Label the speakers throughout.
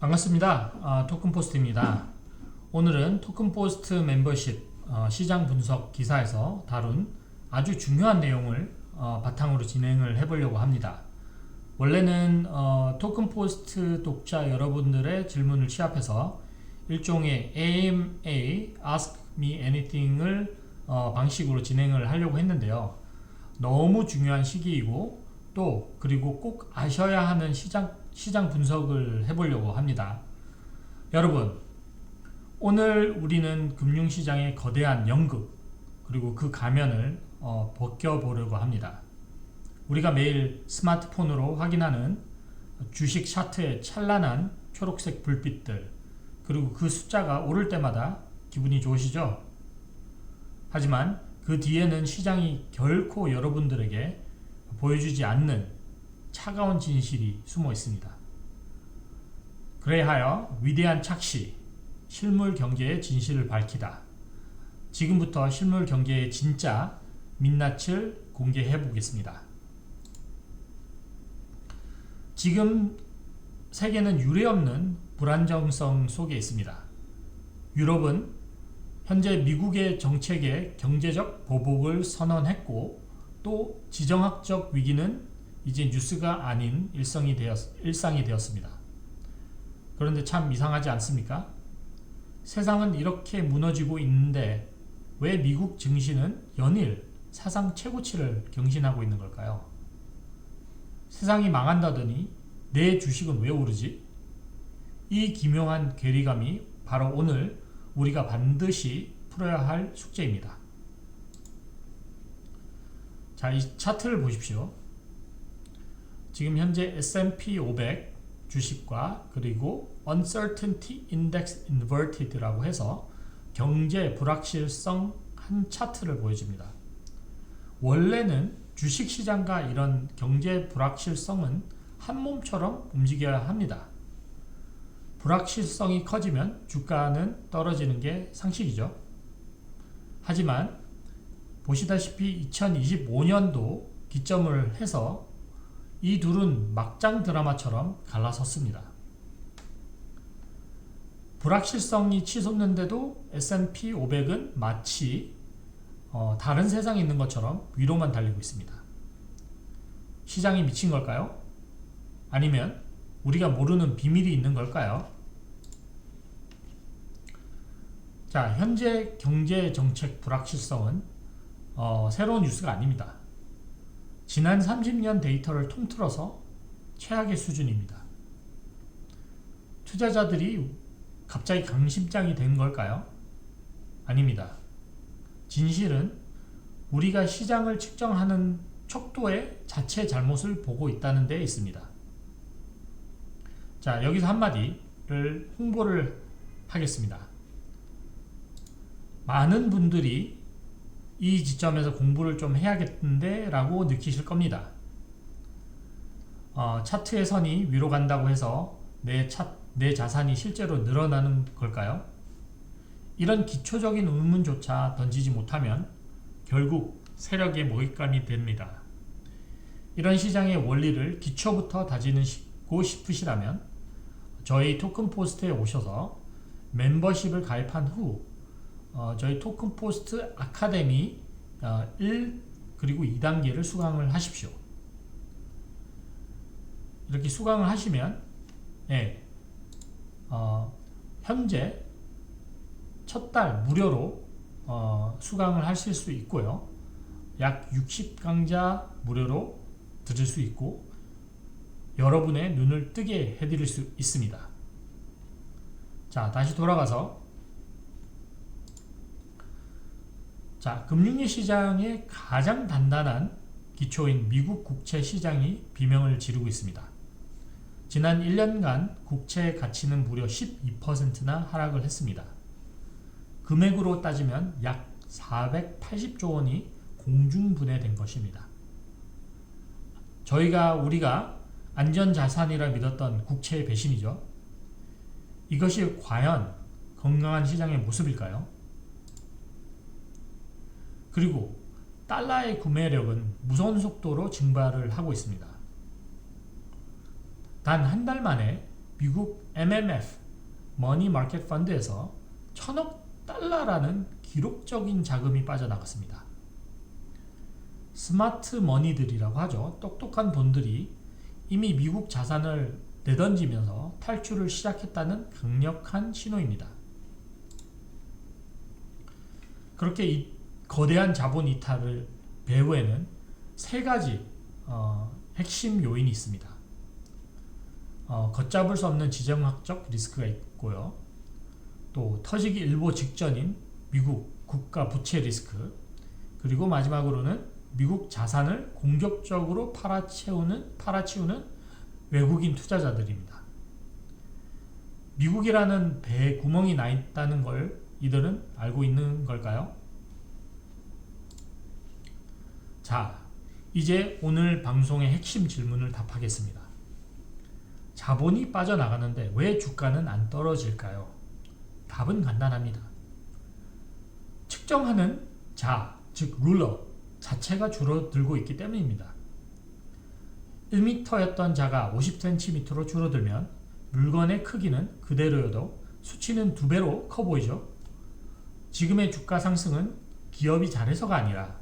Speaker 1: 반갑습니다. 아, 토큰포스트입니다. 오늘은 토큰포스트 멤버십 어, 시장 분석 기사에서 다룬 아주 중요한 내용을 어, 바탕으로 진행을 해보려고 합니다. 원래는 어, 토큰포스트 독자 여러분들의 질문을 취합해서 일종의 AMA Ask Me Anything을 어, 방식으로 진행을 하려고 했는데요. 너무 중요한 시기이고 또 그리고 꼭 아셔야 하는 시장 시장 분석을 해보려고 합니다. 여러분, 오늘 우리는 금융시장의 거대한 연극 그리고 그 가면을 어, 벗겨보려고 합니다. 우리가 매일 스마트폰으로 확인하는 주식 차트의 찬란한 초록색 불빛들 그리고 그 숫자가 오를 때마다 기분이 좋으시죠? 하지만 그 뒤에는 시장이 결코 여러분들에게 보여주지 않는 차가운 진실이 숨어 있습니다. 그래하여 위대한 착시, 실물 경제의 진실을 밝히다. 지금부터 실물 경제의 진짜 민낯을 공개해 보겠습니다. 지금 세계는 유례없는 불안정성 속에 있습니다. 유럽은 현재 미국의 정책에 경제적 보복을 선언했고 또 지정학적 위기는 이제 뉴스가 아닌 일성이 되었, 일상이 되었습니다. 그런데 참 이상하지 않습니까? 세상은 이렇게 무너지고 있는데 왜 미국 증시는 연일 사상 최고치를 경신하고 있는 걸까요? 세상이 망한다더니 내 주식은 왜 오르지? 이 기묘한 괴리감이 바로 오늘 우리가 반드시 풀어야 할 숙제입니다. 자, 이 차트를 보십시오. 지금 현재 S&P 500 주식과 그리고 Uncertainty Index Inverted라고 해서 경제 불확실성 한 차트를 보여줍니다. 원래는 주식 시장과 이런 경제 불확실성은 한 몸처럼 움직여야 합니다. 불확실성이 커지면 주가는 떨어지는 게 상식이죠. 하지만 보시다시피 2025년도 기점을 해서 이 둘은 막장 드라마처럼 갈라섰습니다. 불확실성이 치솟는데도 S&P 500은 마치 어, 다른 세상에 있는 것처럼 위로만 달리고 있습니다. 시장이 미친 걸까요? 아니면 우리가 모르는 비밀이 있는 걸까요? 자, 현재 경제 정책 불확실성은 어, 새로운 뉴스가 아닙니다. 지난 30년 데이터를 통틀어서 최악의 수준입니다. 투자자들이 갑자기 강심장이 된 걸까요? 아닙니다. 진실은 우리가 시장을 측정하는 척도의 자체 잘못을 보고 있다는 데 있습니다. 자, 여기서 한마디를 홍보를 하겠습니다. 많은 분들이 이 지점에서 공부를 좀 해야겠는데 라고 느끼실 겁니다. 어, 차트의 선이 위로 간다고 해서 내, 차, 내 자산이 실제로 늘어나는 걸까요? 이런 기초적인 의문조차 던지지 못하면 결국 세력의 먹잇감이 됩니다. 이런 시장의 원리를 기초부터 다지고 싶으시다면 저희 토큰 포스트에 오셔서 멤버십을 가입한 후 어, 저희 토큰 포스트 아카데미 어, 1 그리고 2단계를 수강을 하십시오. 이렇게 수강을 하시면 예, 어, 현재 첫 달 무료로 어, 수강을 하실 수 있고요. 약 60강좌 무료로 들을 수 있고 여러분의 눈을 뜨게 해드릴 수 있습니다. 자, 다시 돌아가서 자, 금융위 시장의 가장 단단한 기초인 미국 국채 시장이 비명을 지르고 있습니다. 지난 1년간 국채 가치는 무려 12%나 하락을 했습니다. 금액으로 따지면 약 480조 원이 공중분해된 것입니다. 저희가 우리가 안전자산이라 믿었던 국채의 배신이죠. 이것이 과연 건강한 시장의 모습일까요? 그리고 달러의 구매력은 무서운 속도로 증발을 하고 있습니다. 단 한 달 만에 미국 MMF 머니 마켓 펀드에서 천억 달러라는 기록적인 자금이 빠져나갔습니다. 스마트 머니들이라고 하죠. 똑똑한 돈들이 이미 미국 자산을 내던지면서 탈출을 시작했다는 강력한 신호입니다. 그렇게 이 거대한 자본 이탈을 배후에는 세 가지 어, 핵심 요인이 있습니다. 어, 걷잡을 수 없는 지정학적 리스크가 있고요. 또 터지기 일보 직전인 미국 국가 부채 리스크 그리고 마지막으로는 미국 자산을 공격적으로 팔아채우는 팔아치우는 외국인 투자자들입니다. 미국이라는 배에 구멍이 나 있다는 걸 이들은 알고 있는 걸까요? 자, 이제 오늘 방송의 핵심 질문을 답하겠습니다. 자본이 빠져나가는데 왜 주가는 안 떨어질까요? 답은 간단합니다. 측정하는 자, 즉 룰러 자체가 줄어들고 있기 때문입니다. 1m였던 자가 50cm로 줄어들면 물건의 크기는 그대로여도 수치는 두 배로 커 보이죠. 지금의 주가 상승은 기업이 잘해서가 아니라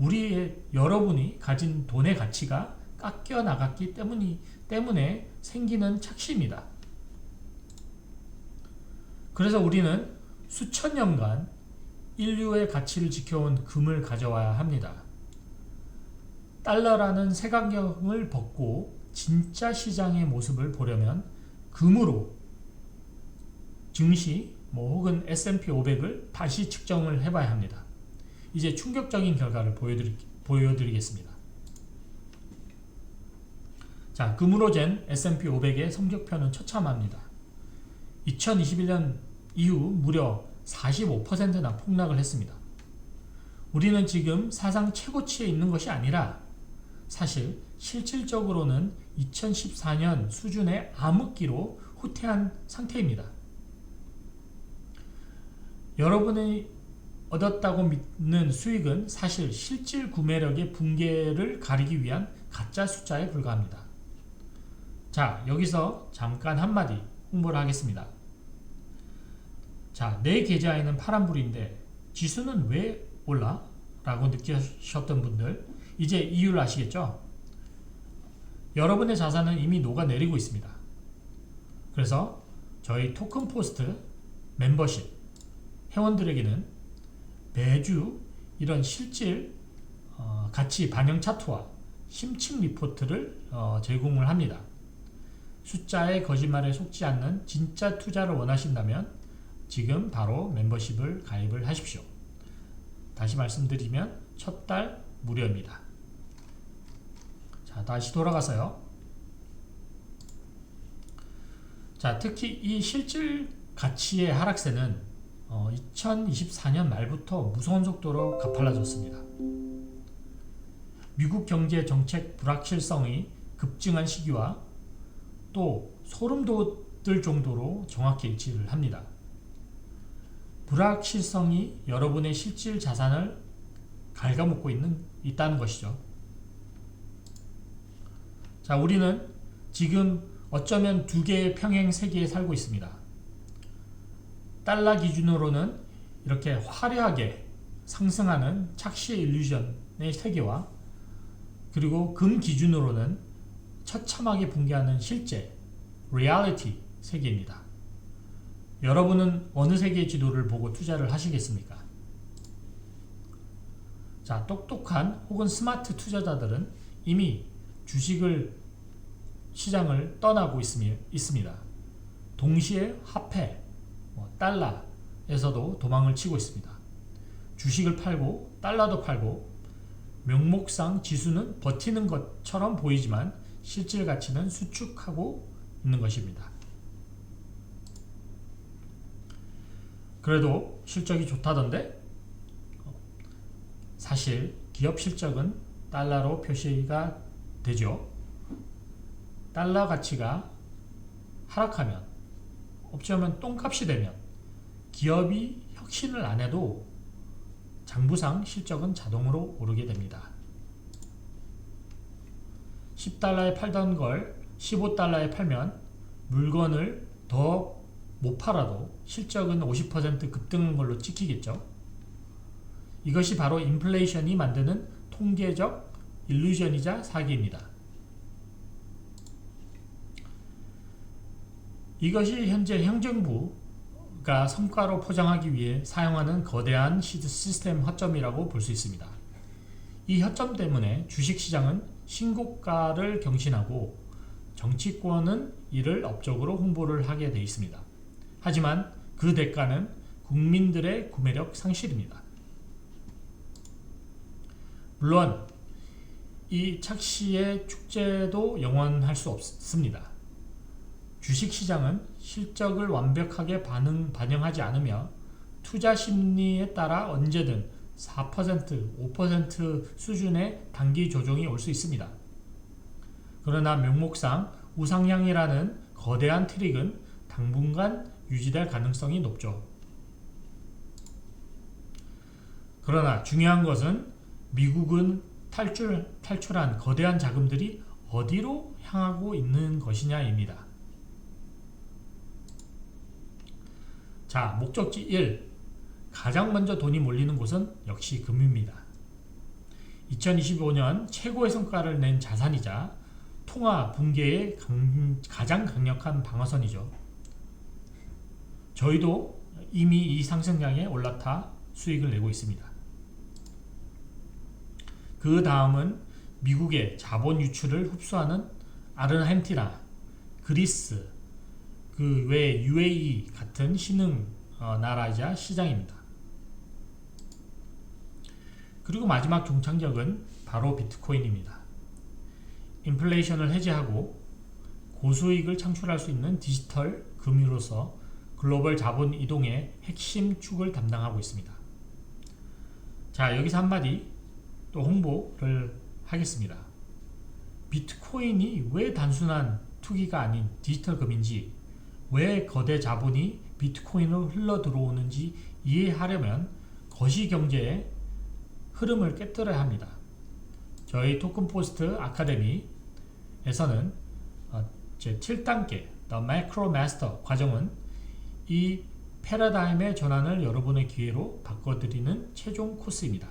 Speaker 1: 우리의 여러분이 가진 돈의 가치가 깎여 나갔기 때문이, 때문에 생기는 착시입니다. 그래서 우리는 수천 년간 인류의 가치를 지켜온 금을 가져와야 합니다. 달러라는 색안경을 벗고 진짜 시장의 모습을 보려면 금으로 증시 뭐 혹은 S&P 500을 다시 측정을 해봐야 합니다. 이제 충격적인 결과를 보여드리, 보여드리겠습니다. 자, 금으로 잰 S&P 500의 성적표는 처참합니다. 2021년 이후 무려 45%나 폭락을 했습니다. 우리는 지금 사상 최고치에 있는 것이 아니라 사실 실질적으로는 2014년 수준의 암흑기로 후퇴한 상태입니다. 여러분이 얻었다고 믿는 수익은 사실 실질 구매력의 붕괴를 가리기 위한 가짜 숫자에 불과합니다. 자, 여기서 잠깐 한마디 홍보를 하겠습니다. 자, 내 계좌에는 파란불인데 지수는 왜 올라? 라고 느끼셨던 분들 이제 이유를 아시겠죠? 여러분의 자산은 이미 녹아내리고 있습니다. 그래서 저희 토큰 포스트 멤버십 회원들에게는 매주 이런 실질 어, 가치 반영 차트와 심층 리포트를 어, 제공을 합니다. 숫자의 거짓말에 속지 않는 진짜 투자를 원하신다면 지금 바로 멤버십을 가입을 하십시오. 다시 말씀드리면 첫 달 무료입니다. 자, 다시 돌아가서요. 자, 특히 이 실질 가치의 하락세는 어, 2024년 말부터 무서운 속도로 가팔라졌습니다. 미국 경제 정책 불확실성이 급증한 시기와 또 소름 돋을 정도로 정확히 일치를 합니다. 불확실성이 여러분의 실질 자산을 갉아먹고 있는, 있다는 것이죠. 자, 우리는 지금 어쩌면 두 개의 평행 세계에 살고 있습니다. 달러 기준으로는 이렇게 화려하게 상승하는 착시의 일루전의 세계와 그리고 금 기준으로는 처참하게 붕괴하는 실제 리얼리티 세계입니다. 여러분은 어느 세계의 지도를 보고 투자를 하시겠습니까? 자, 똑똑한 혹은 스마트 투자자들은 이미 주식을 시장을 떠나고 있습니다. 동시에 화폐, 뭐 달러에서도 도망을 치고 있습니다. 주식을 팔고 달러도 팔고 명목상 지수는 버티는 것처럼 보이지만 실질 가치는 수축하고 있는 것입니다. 그래도 실적이 좋다던데 사실 기업 실적은 달러로 표시가 되죠. 달러 가치가 하락하면 없자면 똥값이 되면 기업이 혁신을 안 해도 장부상 실적은 자동으로 오르게 됩니다. 10달러에 팔던 걸 15달러에 팔면 물건을 더 못 팔아도 실적은 50% 급등한 걸로 찍히겠죠. 이것이 바로 인플레이션이 만드는 통계적 일루전이자 사기입니다. 이것이 현재 행정부가 성과로 포장하기 위해 사용하는 거대한 시스템 허점이라고 볼 수 있습니다. 이 허점 때문에 주식시장은 신고가를 경신하고 정치권은 이를 업적으로 홍보를 하게 되어 있습니다. 하지만 그 대가는 국민들의 구매력 상실입니다. 물론 이 착시의 축제도 영원할 수 없습니다. 주식시장은 실적을 완벽하게 반응, 반영하지 않으며 투자 심리에 따라 언제든 4%, 5% 수준의 단기 조정이 올 수 있습니다. 그러나 명목상 우상향이라는 거대한 트릭은 당분간 유지될 가능성이 높죠. 그러나 중요한 것은 미국은 탈출, 탈출한 거대한 자금들이 어디로 향하고 있는 것이냐입니다. 자, 목적지 1. 가장 먼저 돈이 몰리는 곳은 역시 금입니다. 2025년 최고의 성과를 낸 자산이자 통화 붕괴의 강, 가장 강력한 방어선이죠. 저희도 이미 이 상승량에 올라타 수익을 내고 있습니다. 그 다음은 미국의 자본 유출을 흡수하는 아르헨티나, 그리스, 그 외 UAE 같은 신흥 어, 나라이자 시장입니다. 그리고 마지막 종착역은 바로 비트코인입니다. 인플레이션을 해제하고 고수익을 창출할 수 있는 디지털 금융으로서 글로벌 자본 이동의 핵심 축을 담당하고 있습니다. 자, 여기서 한마디 또 홍보를 하겠습니다. 비트코인이 왜 단순한 투기가 아닌 디지털 금인지, 왜 거대 자본이 비트코인으로 흘러 들어오는지 이해하려면 거시 경제의 흐름을 깨뜨려야 합니다. 저희 토큰 포스트 아카데미에서는 어, 제 7단계 The Macro Master 과정은 이 패러다임의 전환을 여러분의 기회로 바꿔드리는 최종 코스입니다.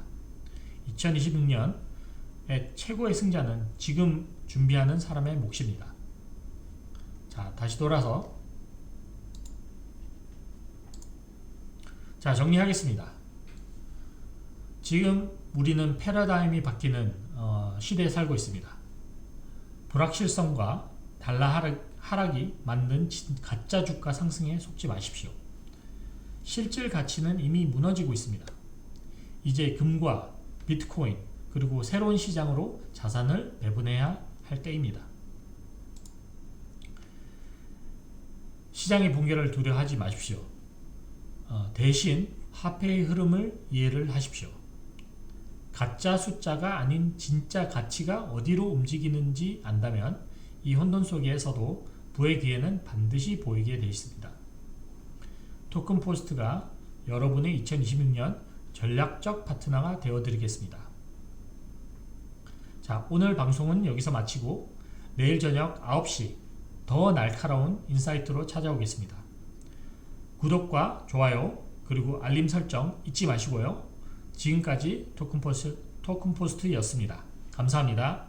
Speaker 1: 2026년의 최고의 승자는 지금 준비하는 사람의 몫입니다. 자, 다시 돌아서 자, 정리하겠습니다. 지금 우리는 패러다임이 바뀌는 어, 시대에 살고 있습니다. 불확실성과 달러 하락, 하락이 만든 가짜 주가 상승에 속지 마십시오. 실질 가치는 이미 무너지고 있습니다. 이제 금과 비트코인 그리고 새로운 시장으로 자산을 배분해야 할 때입니다. 시장의 붕괴를 두려워하지 마십시오. 어, 대신 화폐의 흐름을 이해를 하십시오. 가짜 숫자가 아닌 진짜 가치가 어디로 움직이는지 안다면 이 혼돈 속에서도 부의 기회는 반드시 보이게 되어 있습니다. 토큰 포스트가 여러분의 2026년 전략적 파트너가 되어드리겠습니다. 자, 오늘 방송은 여기서 마치고 내일 저녁 9시 더 날카로운 인사이트로 찾아오겠습니다. 구독과 좋아요 그리고 알림 설정 잊지 마시고요. 지금까지 토큰포스트, 토큰포스트였습니다. 감사합니다.